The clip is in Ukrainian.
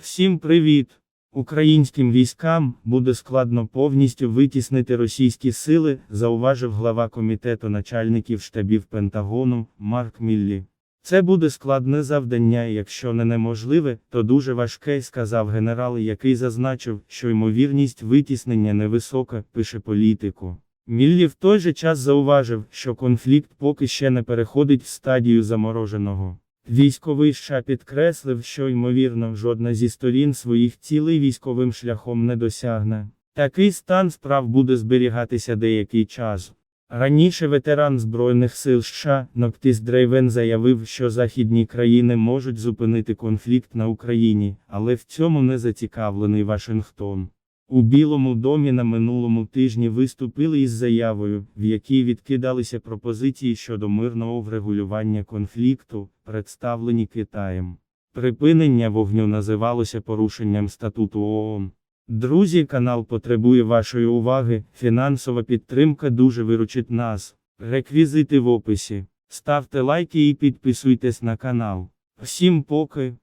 Всім привіт! Українським військам буде складно повністю витіснити російські сили, зауважив глава комітету начальників штабів Пентагону Марк Міллі. Це буде складне завдання, і якщо не неможливе, то дуже важке, сказав генерал, який зазначив, що ймовірність витіснення невисока, пише політику. Міллі в той же час зауважив, що конфлікт поки ще не переходить в стадію замороженого. Військовий США підкреслив, що ймовірно жодна зі сторін своїх цілей військовим шляхом не досягне. Такий стан справ буде зберігатися деякий час. Раніше ветеран Збройних сил США Ноктіс Дрейвен заявив, що західні країни можуть зупинити конфлікт на Україні, але в цьому не зацікавлений Вашингтон. У Білому домі на минулому тижні виступили із заявою, в якій відкидалися пропозиції щодо мирного врегулювання конфлікту, представлені Китаєм. Припинення вогню називалося порушенням статуту ООН. Друзі, канал потребує вашої уваги, фінансова підтримка дуже виручить нас. Реквізити в описі. Ставте лайки і підписуйтесь на канал. Всім поки.